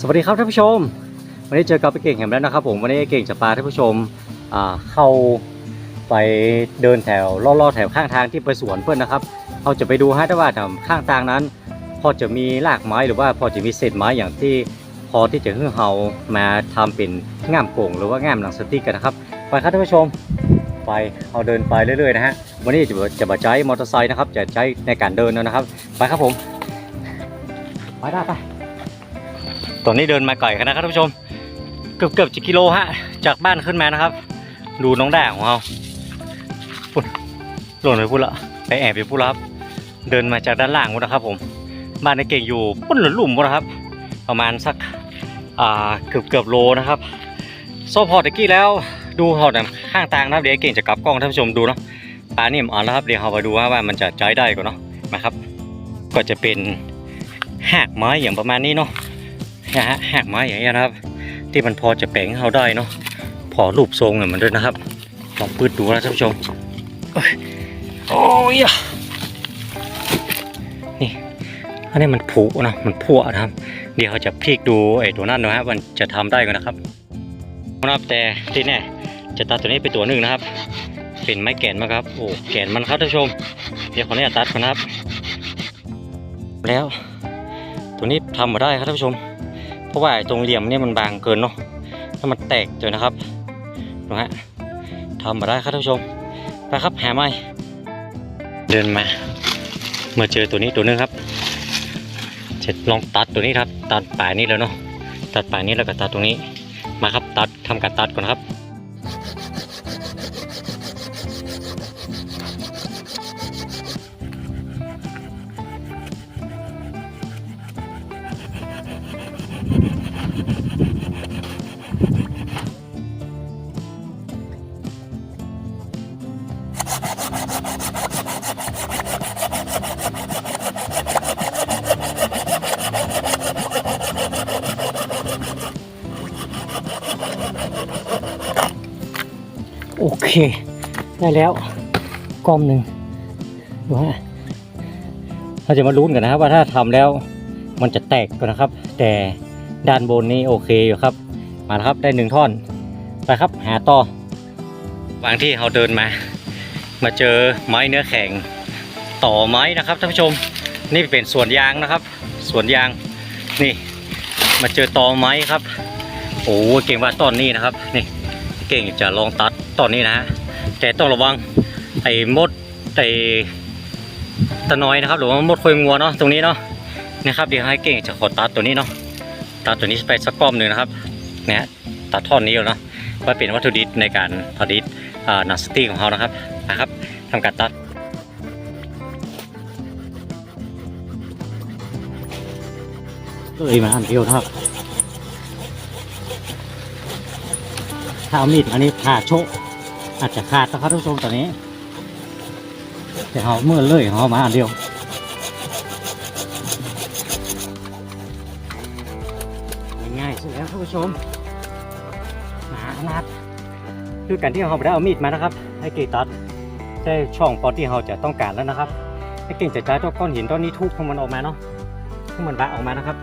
สวัสดีครับท่านผู้ชม วันนี้เจอกับไอ้เก่งแห่งแล้วนะครับผมวันนี้ไอ้เก่งจะพาท่านผู้ชมเข้าไปเดินแถวล่อๆแถวข้างทางที่ไปสวนเพื่อนนะครับเราจะไปดูให้ได้ว่าแถวข้างทางนั้น พอจะมีรากไม้หรือว่าพอจะมีเศษไม้อย่างที่พอที่จะให้เรามาทำเป็นง่ามโก่งหรือว่าง่ามหนังสติ๊กกันนะครับไปครับท่านผู้ชมไปเอาเดินไปเรื่อยๆนะฮะวันนี้จะจะมาใช้มอเตอร์ไซค์นะครับจะใช้ในการเดินนะครับ ไปครับผมไปได้ไป ตอนนี้เดินมาไกลกันนะครับท่านผู้ชม เกือบเกือบจะกิโลฮะ จากบ้านขึ้นมานะครับ ดูน้องด่างของเราปุ่นหล่นไปพูดละไปแอบไปพูดละครับ เดินมาจากด้านล่างพูดนะครับ ผม บ้านในเก่งอยู่ปุ้นหรือหลุมพูดนะครับ ประมาณสักอ่าเกือบเกือบโลนะครับโซ่พอตะกี้แล้วดูหอดข้างทางนะครับเดี๋ยวเก่งจะกลับกล้องท่านผู้ชมดูเนาะปลานี่มอ่อนแล้วครับเดี๋ยวเราไปดูว่ามันจะใช้ได้ก่อนเนาะมาครับ ก็จะเป็นหากไม้อย่างประมาณนี้เนาะ นะฮะหักไม้อย่างเงี้ยนะครับ ที่มันพอจะแปลงเราได้เนาะพอรูปทรงเนี่ยมันด้วยนะครับลองปืดดูนะท่านผู้ชมโอ้ยอะนี่อันนี้มันผุนะมันพั่วนะครับ เดี๋ยวเขาจะพลิกดูไอ้ตัวนั้นนะฮะมันจะทำได้กันนะครับนะครับแต่ที่แน่จะตัดตัวนี้ไปตัวหนึ่งนะครับเป็นไม้แก่นมาครับโอ้แก่นมันครับท่านผู้ชม เดี๋ยวขออนุญาตตัดก่อนนะครับ แล้วตัวนี้ทำมาได้ครับท่านผู้ชม ราะว่าตรงเหลี่ยมเนี่ยมันบางเกินเนาะถ้ามันแตกจอนะครับดูฮะทำมาได้ครับท่านผู้ชมไปครับหาไม้เดินมามาเจอตัวนี้ตัวนึงครับจะลองตัดตัวนี้ครับ ตัดปลายนี้แล้วเนาะตัดปลายนี้แล้วก็ตัดตรงนี้มาครับตัดทำการตัดก่อนครับ โอเค ได้แล้วก้อมหนึ่งดูฮะเราจะมาลุ้นกันนะครับ ว่าถ้าทำแล้วมันจะแตกก่อนนะครับ แต่ด้านบนนี้โอเคอยู่ครับ มาแล้วครับได้หนึ่งท่อน ไปครับหาต่อวางที่เราเดินมา มาเจอไม้เนื้อแข็งต่อไม้นะครับท่านผู้ชม นี่เป็นสวนยางนะครับสวนยางนี่ มาเจอตอไม้ครับ โอ้เก่งว่าต้นนี้นะครับนี่ เก่งจะลองตัดตอนนี้นะฮะแต่ต้องระวังไอ้มดไอ้ตะน้อยนะครับ หรือว่ามดคอยงัวเนาะตรงนี้เนาะนะครับเดี๋ยวให้เก่งจะขอตัดตัวนี้เนาะตัดตัวนี้ไปสักก้อมหนึ่งนะครับเนี่ยฮะตัดท่อนนี้อยู่เนาะไว้เป็นวัตถุดิบในการผลิตหนัสติ๊กของเขานะครับนะครับทำการตัดเอ้ยมันอันเดียวครับ ถ้าเอามีดอันนี้ผ่าโชะอาจจะขาดนะครับท่านผู้ชมตอนนี้ แต่เขาเมื่อเลยเขามาอันเดียวง่ายๆสุดแล้วท่านผู้ชมหนาขนาดคือการที่เขาไม่ได้เอามีดมานะครับ ให้เกตัดได้ช่องพอที่เขาจะต้องการแล้วนะครับ ให้เก่งจะใช้ตัวก้อนหินต้นนี้ทุบให้มันออกมาเนาะให้มันบะออกมานะครับ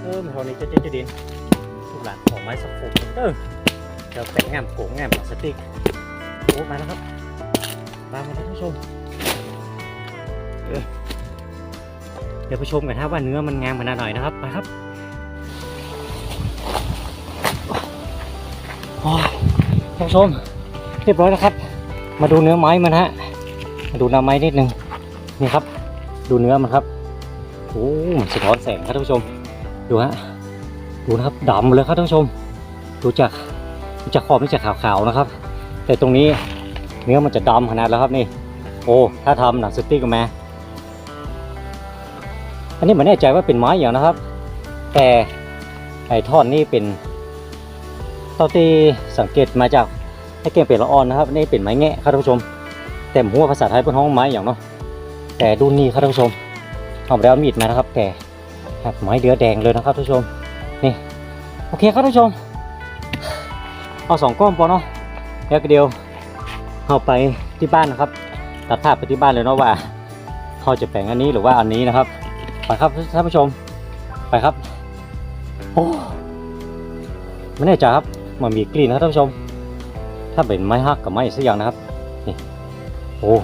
เออมันเท่านี้จะเจ๊จะดินทุกหลังของไม้สักผมเออ เดี๋ยวแปะแง้มโขงแง้มสติ๊กโอ้มาแล้วครับมาแล้วท่านผู้ชมเดี๋ยวไปชมกันครับว่าเนื้อมันงามขนาดไหนนะครับไปครับโอ้ยท่านผู้ชมเรียบร้อยแล้วครับ มาดูเนื้อไม้มันฮะมาดูเนื้อไม้นิดนึงนี่ครับ ดูเนื้อมันครับโอ้มันสะท้อนแสงครับท่านผู้ชม ดูฮะดูนะครับดำเลยครับท่านผู้ชม ดูจาก มันจะขอบมันจะขาวๆนะครับ แต่ตรงนี้เนื้อมันจะดำขนาดแล้วครับนี่ โอ้ถ้าทำหนังสติ๊กออกมาอันนี้ไม่แน่ใจว่าเป็นไม้อย่างนะครับ แต่ไอ้ท่อนนี่เป็นเท่าที่สังเกตมาจากไอ้เก่งเป็ดละอ่อนนะครับนี่เป็นไม้แงะครับท่านผู้ชม แต่ผมว่าภาษาไทยเป็นห้องไม้อย่างเนาะแต่ดูนี่ครับท่านผู้ชมเอาไปแล้วมีดมานะครับ แต่ไม้เดือแดงเลยนะครับท่านผู้ชมนี่โอเคครับท่านผู้ชม เอาสองก้อนพอเนาะแล้วก็เดียวเอาไปที่บ้านนะครับ ตัดภาพไปที่บ้านเลยเนาะว่าเขาจะแปลงอันนี้หรือว่าอันนี้นะครับไปครับท่านผู้ชมไปครับโอ้ไม่แน่ใจครับมันมีกลิ่นนะครับท่านผู้ชม ถ้าเป็นไม้ฮักกับไม้สักอย่างนะครับนี่โอ้